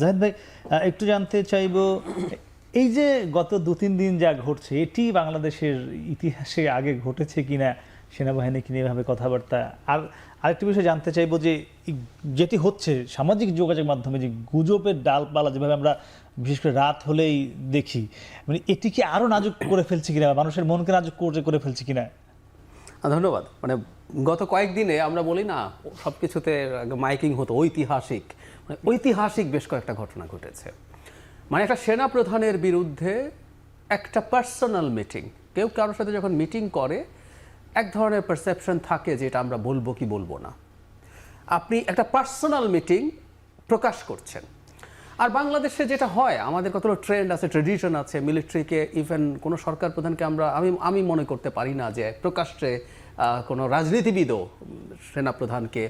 জাহেদ ভাই একটু জানতে চাইব, এই যে গত দু তিন দিন যা ঘটছে, এটি বাংলাদেশের ইতিহাসে আগে ঘটেছে কিনা সেনাবাহিনীকে নিয়ে এভাবে কথাবার্তা? আর আরেকটি বিষয় জানতে চাইব যে যেটি হচ্ছে, সামাজিক যোগাযোগ মাধ্যমে যে গুজবের ডালপালা যেভাবে আমরা বিশেষ করে রাত হলেই দেখি মানে এটি কি আরও নাজুক করে ফেলছে কিনা মানুষের মনকে নাজুক করে করে ফেলছে কিনা? ধন্যবাদ। মানে গত কয়েকদিনে আমরা বলি না সব কিছুতে মাইকিং হতো, ঐতিহাসিক। মানে ঐতিহাসিক বেশ কয়েকটা ঘটনা ঘটেছে। মানে একটা সেনা প্রধানের বিরুদ্ধে একটা পার্সোনাল মিটিং কেউ কারোর সাথে যখন মিটিং করে, এক ধরনের পারসেপশন থাকে যে এটা আমরা বলব কি বলব না। আপনি একটা পার্সোনাল মিটিং প্রকাশ করছেন। আর বাংলাদেশে যেটা হয়, আমাদের কতগুলো ট্রেন্ড আছে ট্রেডিশন আছে মিলিটারিকে ইভেন কোনো সরকার প্রধানকে আমরা, আমি আমি মনে করতে পারি না যে প্রকাশ্যে কোনো রাজনীতিবিদও সেনাপ্রধানকে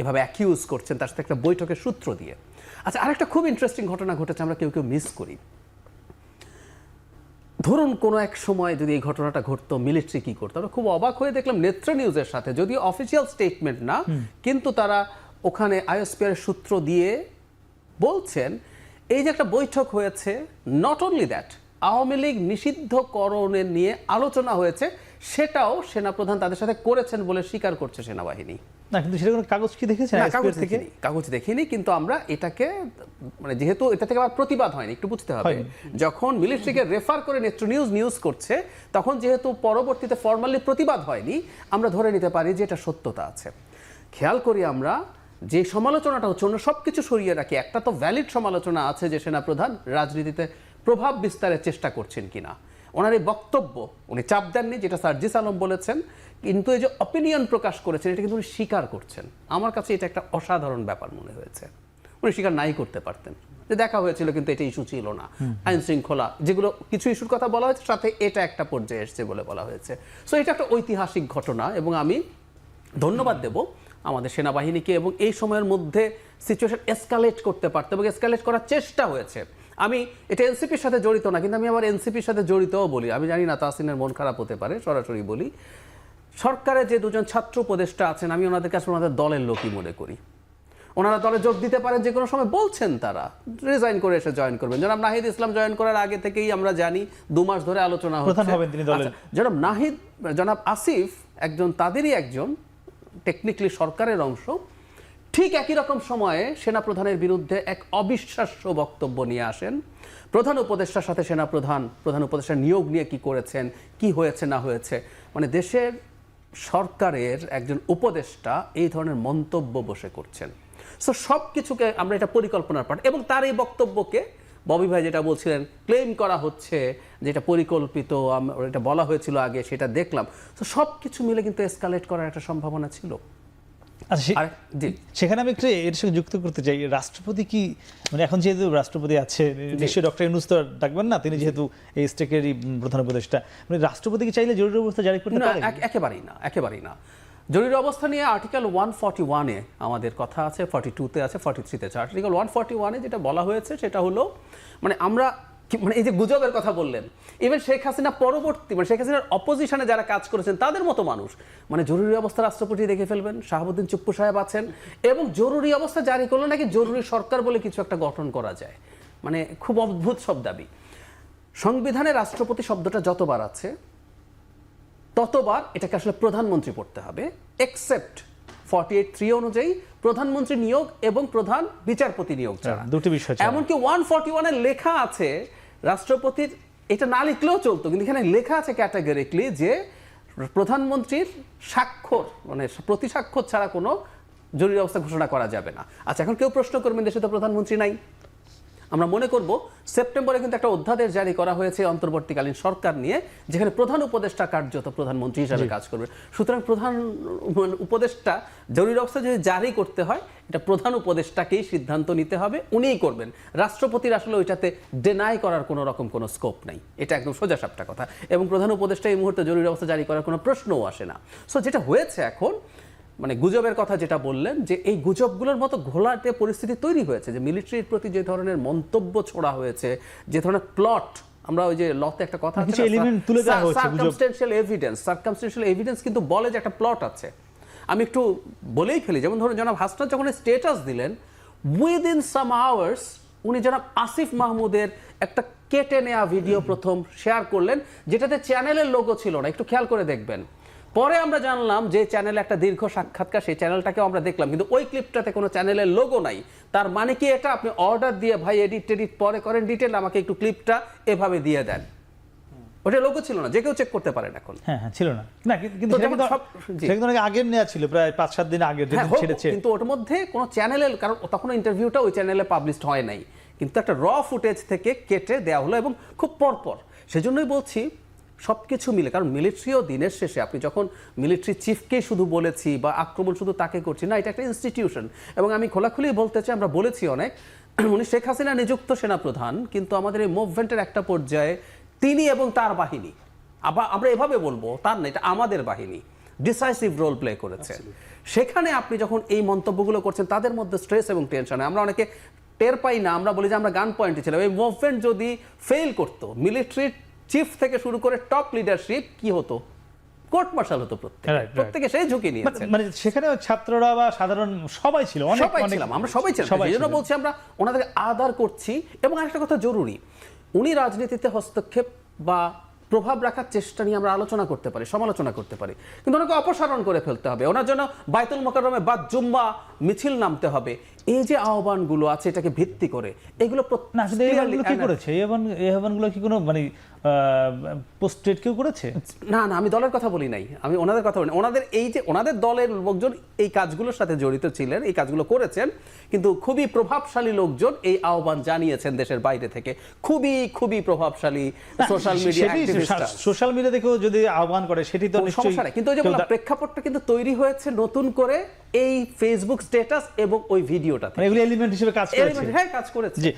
এভাবে অ্যাকিউজ করছেন তার সাথে একটা বৈঠকের সূত্র দিয়ে। আচ্ছা আরেকটা খুব ইন্টারেস্টিং ঘটনা ঘটেছে আমরা কেউ কেউ মিস করি। ধরুন কোনো এক সময় যদি এই ঘটনাটা ঘটতো মিলিটারি কি করতো আমরা খুব অবাক হয়ে দেখলাম নেত্র নিউজের সাথে যদিও অফিসিয়াল স্টেটমেন্ট না কিন্তু তারা ওখানে আইএসপিআর সূত্র দিয়ে বলছেন এই যে একটা বৈঠক হয়েছে not only that Awami League নিষিদ্ধকরণের নিয়ে আলোচনা হয়েছে সেটাও সেনাপ্রধান তাদের সাথে করেছেন বলে স্বীকার করছে সেনাবাহিনী। না কিন্তু সেটা কোনো কাগজ কি দেখেছেন কাগজ থেকে? কাগজ দেখিনি কিন্তু আমরা এটাকে মানে যেহেতু এটা থেকে আবার প্রতিবাদ হয়নি একটু বুঝতে হবে। যখন মিলিটারিকে রেফার করে নেত্র নিউজ নিউজ করছে তখন যেহেতু পরবর্তীতে ফর্মালি প্রতিবাদ হয়নি আমরা ধরে নিতে পারি যে এটা সত্যতা আছে। খেয়াল করি আমরা যে সমালোচনাটা হচ্ছে অন্য সব কিছু সরিয়ে রাখি একটা তো ভ্যালিড সমালোচনা আছে যে সেনাপ্রধান রাজনীতিতে প্রভাব বিস্তারের চেষ্টা করছেন কিনা। ওনার এই বক্তব্য উনি চাপ দেননি যেটা সার্জিস আলম বলেছেন কিন্তু এই যে অপিনিয়ন প্রকাশ করেছেন এটা কিন্তু উনি স্বীকার করছেন। আমার কাছে এটা একটা অসাধারণ ব্যাপার মনে হয়েছে। উনি স্বীকার নাই করতে পারতেন। যে দেখা হয়েছিল কিন্তু এটা ইস্যু ছিল না। আইন শৃঙ্খলা যেগুলো কিছু ইস্যুর কথা বলা হয়েছে সাথে এটা একটা পর্যায়ে এসছে বলে বলা হয়েছে। সো এটা একটা ঐতিহাসিক ঘটনা এবং আমি ধন্যবাদ দেব আমাদের সেনাবাহিনীকে এবং এই সময়ের মধ্যে সিচুয়েশন এসকালেট করতে পারতো এবং এসকালেট করার চেষ্টা হয়েছে। আমি এটা এনসিপির সাথে জড়িত না কিন্তু আমি আবার এনসিপির সাথে জড়িতও বলি। আমি জানি না তাসিনের মন খারাপ হতে পারে সরাসরি বলি। সরকারে যে দুজন ছাত্র উপদেষ্টা আছেন আমি ওনাদের কাছে ওনাদের দলের লোকই মনে করি। ওনারা দলে যোগ দিতে পারেন যে কোনো সময় বলছেন তারা রিজাইন করে এসে জয়েন করবেন। জনাব নাহিদ ইসলাম জয়েন করার আগে থেকেই আমরা জানি দু মাস ধরে আলোচনা হচ্ছে। আচ্ছা, জনাব নাহিদ জনাব আসিফ একজন তাদেরই একজন টেকনিক্যালি সরকারের অংশ ঠিক একই রকম সময়ে সেনাপ্রধানের বিরুদ্ধে এক অবিশ্বাস্য বক্তব্য নিয়ে আসেন। প্রধান উপদেষ্টার সাথে সেনাপ্রধান প্রধান উপদেষ্টা নিয়োগ নিয়ে কি করেছেন কি হয়েছে না হয়েছে মানে দেশের সরকারের একজন উপদেষ্টা এই ধরনের মন্তব্য বসে করছেন। সো সব কিছুকে আমরা এটা পরিকল্পনার পাঠ এবং তার এই বক্তব্যকে ববি ভাই যেটা বলছিলেন ক্লেম করা হচ্ছে যেটা পরিকল্পিত এটা বলা হয়েছিল আগে, সেটা দেখলাম। তো সব কিছু মিলে কিন্তু এসকালেট করার একটা সম্ভাবনা ছিল। আচ্ছা আর সেখানে আমি একটু এর সঙ্গে যুক্ত করতে চাই। রাষ্ট্রপতি কি মানে এখন যেহেতু রাষ্ট্রপতি আছে নিশ্চয়ই ডক্টর ইউনুস তো ডাকবেন না তিনি যেহেতু এই স্টেকেরই প্রধান উপদেষ্টা। মানে রাষ্ট্রপতি কি চাইলে জরুরি অবস্থা জারি করতে না একেবারেই না একেবারেই না। জরুরি অবস্থা নিয়ে আর্টিকেল ওয়ান ফর্টি ওয়ানে আমাদের কথা আছে ফর্টি টুতে আছে ফর্টি থ্রিতে আছে। আর্টিকেল ওয়ান ফর্টি ওয়ানে যেটা বলা হয়েছে সেটা হলো মানে আমরা মানে এই যে গুজবের কথা বললেন ইভেন শেখ হাসিনা পরবর্তী মানে শেখ হাসিনার অপোজিশনে যারা কাজ করেছেন তাদের মতো মানুষ। মানে জরুরি অবস্থা রাষ্ট্রপতি দেখে ফেলবেন শাহাবুদ্দিন চুপ্পু সাহেব আছেন এবং জরুরি অবস্থা জারি করলে নাকি জরুরি সরকার বলে কিছু একটা গঠন করা যায়। মানে খুব অদ্ভুত সব দাবি। সংবিধানে রাষ্ট্রপতি শব্দটা যতবার আছে ততবার এটাকে আসলে প্রধানমন্ত্রী পড়তে হবে এক্সেপ্ট ফর্টি এইট থ্রি অনুযায়ী প্রধানমন্ত্রী নিয়োগ এবং প্রধান বিচারপতি নিয়োগ ছাড়া দুটি বিষয়। এমনকি ওয়ান ফর্টি ওয়ানের লেখা আছে রাষ্ট্রপতির এটা না লিখলেও চলতো, কিন্তু এখানে লেখা আছে ক্যাটাগরিকলি যে প্রধানমন্ত্রীর স্বাক্ষর মানে প্রতি ছাড়া কোনো জরুরি অবস্থা ঘোষণা করা যাবে না। আচ্ছা এখন কেউ প্রশ্ন করবেন, দেশে তো প্রধানমন্ত্রী নাই। আমরা মনে করব সেপ্টেম্বরে কিন্তু একটা অধ্যাদেশ জারি করা হয়েছে অন্তর্বর্তীকালীন সরকার নিয়ে যেখানে প্রধান উপদেষ্টা কার্যত প্রধানমন্ত্রী হিসাবে কাজ করবে। সুতরাং প্রধান উপদেষ্টা জরুরি অবস্থা যদি জারি করতে হয় এটা প্রধান উপদেষ্টাকেই সিদ্ধান্ত নিতে হবে উনিই করবেন। রাষ্ট্রপতির আসলে ওইটাতে ডেনাই করার কোনো রকম কোনো স্কোপ নেই। এটা একদম সোজা সাপটা কথা। এবং প্রধান উপদেষ্টা এই মুহূর্তে জরুরি অবস্থা জারি করার কোনো প্রশ্নও আসে না। সো যেটা হয়েছে এখন মানে গুজবের কথা যেটা বললেন যে এই গুজবগুলোর মতো ঘোলাটে পরিস্থিতি তৈরি হয়েছে যে মিলিটারির প্রতি যে ধরনের মন্তব্য ছোড়া হয়েছে যে ধরনের প্লট আমরা ওই যে লতে একটা কথা তুলে দেওয়া। সার্কামস্টেন্সিয়াল এভিডেন্স কিন্তু বলে যে একটা প্লট আছে আমি একটু বলেই ফেলি যেমন ধরুন জনাব হাসনাত যখন স্টেটাস দিলেন উইদিন সাম আওয়ার্স উনি জনাব আসিফ মাহমুদের একটা কেটে নেওয়া ভিডিও প্রথম শেয়ার করলেন যেটাতে চ্যানেলের লোগো ছিল না একটু খেয়াল করে দেখবেন পরে আমরা জানলাম যে চ্যানেলে একটা দীর্ঘ সাক্ষাৎকার সেই চ্যানেলটাকেও আমরা দেখলাম কিন্তু ওই ক্লিপটাতে কোনো চ্যানেলের লোগো নাই। তার মানে কি এটা? আপনি অর্ডার দিয়ে ভাই এডিট টেডিট পরে করেন ডিটেল আমাকে একটু ক্লিপটা এভাবে দিয়ে দেন। ওটা লোগো ছিল না যে কেউ চেক করতে পারেন এখন। হ্যাঁ হ্যাঁ ছিল না। না কিন্তু- আগের নেওয়া ছিল প্রায় পাঁচ সাত দিন আগের হ্যাঁ, ছেড়েছে। কিন্তু ওর মধ্যে কোনো চ্যানেলের কারণ তখন ইন্টারভিউটা ওই চ্যানেলে পাবলিশড হয় নাই। কিন্তু একটা র ফুটেজ থেকে কেটে দেওয়া হলো এবং খুব পরপর। সেজন্যই বলছি সব কিছু মিলে কারণ মিলিটারিও দিনের শেষে আপনি যখন মিলিটারি চিফকে শুধু বলেছি বা আক্রমণ শুধু তাকে করছি না এটা একটা ইনস্টিটিউশন এবং আমি খোলাখুলি বলতে চাই আমরা বলেছি অনেক উনি শেখ হাসিনা নিযুক্ত সেনাপ্রধান কিন্তু আমাদের এই মুভমেন্টের একটা পর্যায়ে তিনি এবং তার বাহিনী আবার আমরা এভাবে বলব তার না এটা আমাদের বাহিনী ডিসাইসিভ রোল প্লে করেছে। সেখানে আপনি যখন এই মন্তব্যগুলো করছেন তাদের মধ্যে স্ট্রেস এবং টেনশন আমরা অনেকে টের পাই না আমরা বলি যে আমরা গান পয়েন্টে ছিলাম। এই মুভমেন্ট যদি ফেল করতো মিলিটারি চিফ থেকে শুরু করে টপ লিডারশিপ কি হতো? কোর্ট মার্শাল হতো প্রত্যেক. প্রত্যেকে সেই ঝুঁকি নিয়েছে। মানে সেখানে ছাত্ররা বা সাধারণ সবাই ছিল অনেক সবাই ছিলাম আমরা সবাই ছিলাম। সেই জন্য বলছি আমরা ওনাদেরকে আদার করছি। এবং আরেকটা কথা জরুরি উনি রাজনীতিতে হস্তক্ষেপ বা প্রভাব রাখার চেষ্টা নিয়ে আমরা আলোচনা করতে পারি সমালোচনা করতে পারি। কিন্তু ওনাকে অপসারণ করে ফেলতে হবে। ওনার জন্য বাইতুল মোকাররমে বাদ জুম্মা মিছিল নামতে হবে। এই যে আহ্বানগুলো আছে এটাকে ভিত্তি করে এগুলো না কিন্তু আহ্বানগুলো কি করেছে? এই আহ্বানগুলো কি কোনো মানে পোস্টেড কেউ করেছে? না না আমি দলের কথা বলি নাই। আমি ওনাদের কথা বলি ওনাদের এই যে ওনাদের দলের লোকজন এই কাজগুলোর সাথে জড়িত ছিলেন এই কাজগুলো করেছেন কিন্তু খুবই প্রভাবশালী লোকজন এই আহ্বান জানিয়েছেন দেশের বাইরে থেকে। খুবই খুবই প্রভাবশালী সোশ্যাল মিডিয়া সোশ্যাল মিডিয়া থেকেও যদি আহ্বান করে সেটি তো সমস্যা কিন্তু ওই যে প্রেক্ষাপটটা কিন্তু তৈরি হয়েছে নতুন করে। এই ফেসবুক স্ট্যাটাস এবং ওই ভিডিওটাতে মানে এগুলো এলিমেন্ট হিসেবে কাজ করেছে। হ্যাঁ কাজ করেছে। জি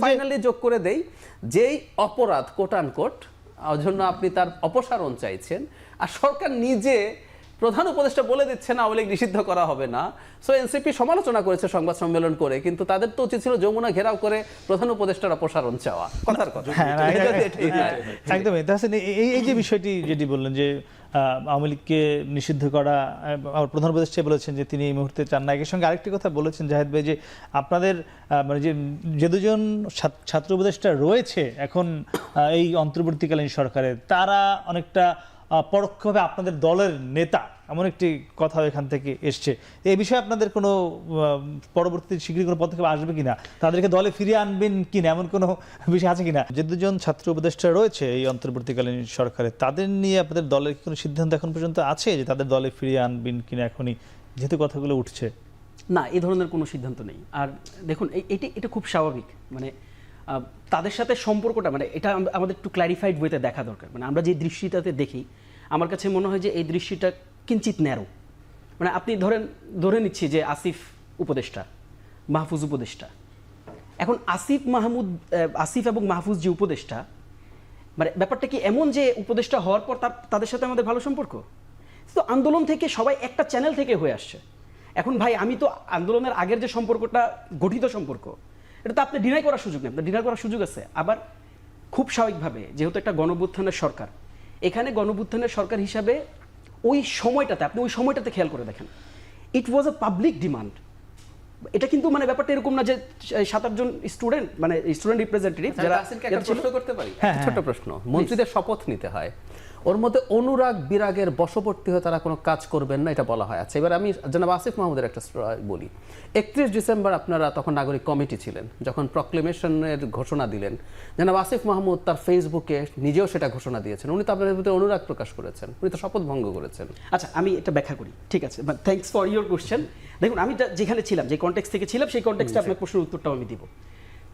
ফাইনালি যোগ করে দেই যেই অপরাধ কোট আন জন্য আপনি তার অপসারণ চাইছেন আর সরকার নিজে প্রধান উপদেষ্টা বলে দিচ্ছেন আওয়ামী লীগ নিষিদ্ধ করা হবে না। সো এনসিপি সমালোচনা করেছে সংবাদ সম্মেলন করে কিন্তু তাদের তো উচিত ছিল যমুনা ঘেরাও করে প্রধান উপদেষ্টার অপসারণ চাওয়া। কথার কথা। হ্যাঁ হ্যাঁ, হয়। একদমই। এই- যে বিষয়টি যেটি বললেন যে আওয়ামী লীগকে নিষিদ্ধ করা আমার প্রধান উপদেষ্টা বলেছেন যে তিনি এই মুহূর্তে চান না। একই সঙ্গে আরেকটি কথা বলেছেন জাহেদ ভাই, যে আপনাদের মানে যে যে দুজন ছাত্র- উপদেষ্টা রয়েছে এখন এই অন্তর্বর্তীকালীন সরকারে তারা অনেকটা পরোক্ষভাবে আপনাদের দলের নেতা। এমন একটি কথা এখান থেকে এসছে। এই বিষয়ে আপনাদের কোনো পরবর্তী শীঘ্রই কোনো পদক্ষেপ আসবে কিনা? তাদেরকে দলে ফিরিয়ে আনবেন কিনা? এমন কোনো বিষয় আছে কিনা? যে দুজন ছাত্র উপদেষ্টা রয়েছে এই অন্তর্বর্তীকালীন সরকারে। তাদের নিয়ে আপনাদের দলের কি কোনো সিদ্ধান্ত এখন পর্যন্ত আছে যে তাদের দলে ফিরিয়ে আনবেন কিনা এখনই? যেহেতু কথাগুলো উঠছে। না এই ধরনের কোনো সিদ্ধান্ত নেই। আর দেখুন এই- এটা এটা খুব স্বাভাবিক। মানে তাদের সাথে সম্পর্কটা মানে এটা আমাদের একটু ক্ল্যারিফাইড ওয়েতে দেখা দরকার। মানে আমরা যে দৃষ্টিটাতে দেখি আমার কাছে মনে হয় যে এই দৃষ্টিটা কিঞ্চিত ন্যারো। মানে আপনি ধরেন, ধরে নিচ্ছি যে আসিফ উপদেষ্টা, মাহফুজ উপদেষ্টা। এখন আসিফ মাহমুদ আসিফ এবং মাহফুজ যে উপদেষ্টা মানে ব্যাপারটা কি এমন যে উপদেষ্টা হওয়ার পর তাদের সাথে আমাদের ভালো সম্পর্ক? তো আন্দোলন থেকে সবাই একটা চ্যানেল থেকে হয়ে আসছে। এখন ভাই, আমি তো আন্দোলনের আগের যে সম্পর্কটা, গঠিত সম্পর্ক, এটা তো আপনি ডিনাই করার সুযোগ নেই। ডিনাই করার সুযোগ আছে। আবার খুব স্বাভাবিকভাবে, যেহেতু একটা গণবুত্থানের সরকার, এখানে গণবুত্থানের সরকার হিসাবে ওই সময়টাতে আপনি ওই সময়টাতে খেয়াল করে দেখেন। ইট ওয়াজ আ পাবলিক ডিমান্ড এটা কিন্তু মানে ব্যাপারটা এরকম না যে সাত আটজন স্টুডেন্ট মানে স্টুডেন্ট রিপ্রেজেন্টেটিভ আচ্ছা, যারা তাসিনকে একটা প্রশ্ন করতে পারি। ছোট ছোট্ট প্রশ্ন। মন্ত্রীদের শপথ নিতে হয়। ওর মধ্যে অনুরাগ বিরাগের বশবর্তী হয়ে তারা কোনো কাজ করবেন না এটা বলা হয়। আচ্ছা এবার আমি জনাব আসিফ মাহমুদের একটা বলি। একত্রিশ ডিসেম্বর আপনারা তখন নাগরিক কমিটি ছিলেন যখন প্রক্লেমেশনের ঘোষণা দিলেন। জনাব আসিফ মাহমুদ তার ফেসবুকে নিজেও সেটা ঘোষণা দিয়েছেন। উনি তো আপনাদের ভিতরে অনুরাগ প্রকাশ করেছেন উনি তো শপথ ভঙ্গ করেছেন। আচ্ছা আমি এটা ব্যাখ্যা করি ঠিক আছে? থ্যাঙ্কস ফর ইউর কোশ্চেন দেখুন আমি যেখানে ছিলাম যে কন্টেক্স থেকে ছিলাম সেই কনটেক্সটে আপনার প্রশ্নের উত্তরটাও আমি দিব।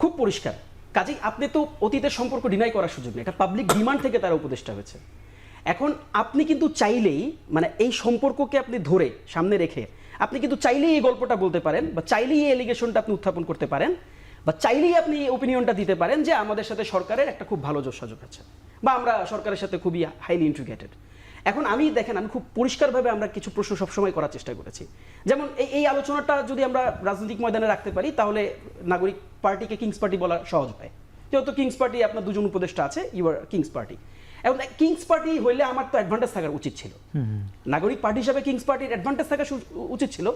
খুব পরিষ্কার। কাজেই আপনি তো অতীতের সম্পর্ক ডিনাই করার সুযোগ নেই। এটা পাবলিক ডিমান্ড থেকে তারা উপদেষ্টা হয়েছে। এখন আপনি কিন্তু চাইলেই মানে এই সম্পর্ককে আপনি ধরে সামনে রেখে, আপনি কিন্তু চাইলেই এই গল্পটা বলতে পারেন, বা চাইলেই এই এলিগেশনটা আপনি উত্থাপন করতে পারেন, বা চাইলেই আপনি এই ওপিনিয়নটা দিতে পারেন যে আমাদের সাথে সরকারের একটা খুব ভালো যোগাযোগ আছে, বা আমরা সরকারের সাথে খুবই হাইলি ইন্টিগ্রেটেড এখন আমি, দেখেন, আমি খুব পরিষ্কারভাবে আমরা কিছু প্রশ্ন সবসময় করার চেষ্টা করেছি। যেমন এই এই আলোচনাটা যদি আমরা রাজনৈতিক ময়দানে রাখতে পারি, তাহলে নাগরিক পার্টিকে কিংস পার্টি বলা সহজ হয়। যেহেতু কিংস পার্টি আপনার দুজন উপদেষ্টা আছে ইউ আর কিংস পার্টি এখন কিংস পার্টি হইলে আমার তো অ্যাডভান্টেজ থাকার উচিত ছিল। নাগরিক পার্টি হিসাবে কিংস পার্টির অ্যাডভান্টেজ থাকা উচিত ছিল।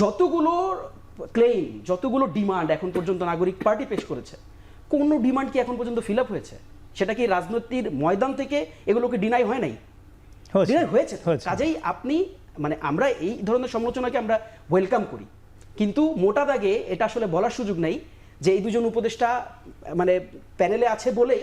যতগুলো ক্লেম যতগুলো ডিমান্ড এখন পর্যন্ত নাগরিক পার্টি পেশ করেছে কোনো ডিমান্ড কি এখন পর্যন্ত ফিল আপ হয়েছে? সেটা কি রাজনীতির ময়দান থেকে এগুলোকে ডিনাই হয় নাই? হয়েছে। ডিনাই হয়েছে হয়েছে। কাজেই আপনি মানে আমরা এই ধরনের সমালোচনাকে আমরা ওয়েলকাম করি। কিন্তু মোটা দাগে এটা আসলে বলার সুযোগ নেই যে এই দুজন উপদেষ্টা মানে প্যানেলে আছে বলেই